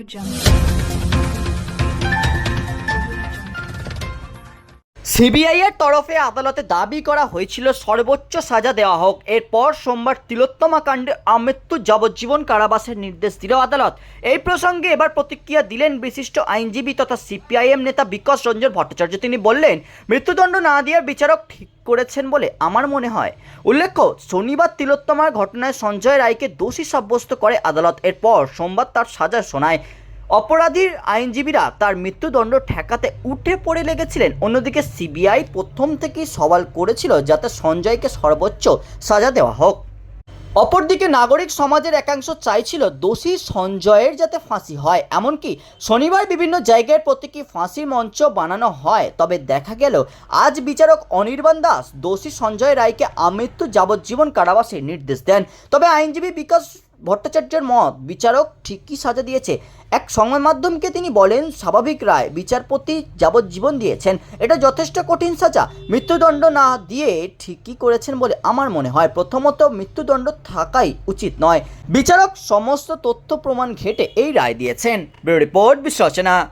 CBI এর তরফে আদালতে দাবি করা হয়েছিল, সর্বোচ্চ সাজা দেওয়া হোক। এরপর সোমবার তিলোত্তমা কাণ্ডে আমৃত্যু যাবজ্জীবন কারাবাসের নির্দেশ দিল আদালত। এই প্রসঙ্গে এবার প্রতিক্রিয়া দিলেন বিশিষ্ট আইনজীবী তথা সিপিআইএম নেতা বিকাশ রঞ্জন ভট্টাচার্য। তিনি বললেন, মৃত্যুদণ্ড না দেওয়ার বিচারক ঠিক করেছেন বলে আমার মনে হয়। উল্লেখ্য, শনিবার তিলোত্তমার ঘটনায় সঞ্জয় রায়কে দোষী সাব্যস্ত করে আদালত। এরপর সোমবার তার সাজা শোনায়। অপরাধীর আইনজীবীরা তার মৃত্যুদণ্ড ঠেকাতে উঠে পড়ে লেগেছিলেন। অন্যদিকে সিবিআই প্রথম থেকেই সওয়াল করেছিল যাতে সঞ্জয়কে সর্বোচ্চ সাজা দেওয়া হোক। অপরদিকে নাগরিক সমাজের একাংশ চাইছিল দোষী সঞ্জয়ের যাতে ফাঁসি হয়। এমনকি শনিবার বিভিন্ন জায়গায় প্রতীকী ফাঁসির মঞ্চ বানানো হয়। তবে দেখা গেল, আজ বিচারক অনির্বাণ দাস দোষী সঞ্জয় রায়কে আমৃত্যু যাবজ্জীবন কারাবাসের নির্দেশ দেন। তবে আইনজীবী বিকাশ ভট্টাচার্যের মত বিচারক ঠিকই সাজা দিয়েছে। এক সংবাদ মাধ্যমকে তিনি বলেন, স্বাভাবিক রায় বিচারপতি যাবজ্জীবন দিয়েছেন। এটা যথেষ্ট কঠিন সাজা। মৃত্যুদণ্ড না দিয়ে ঠিকই করেছেন বলে আমার মনে হয়। প্রথমত, মৃত্যুদণ্ড থাকাই উচিত নয়। বিচারক সমস্ত তথ্য প্রমাণ ঘেটে এই রায় দিয়েছেন। রিপোর্ট বিশ্লেষণা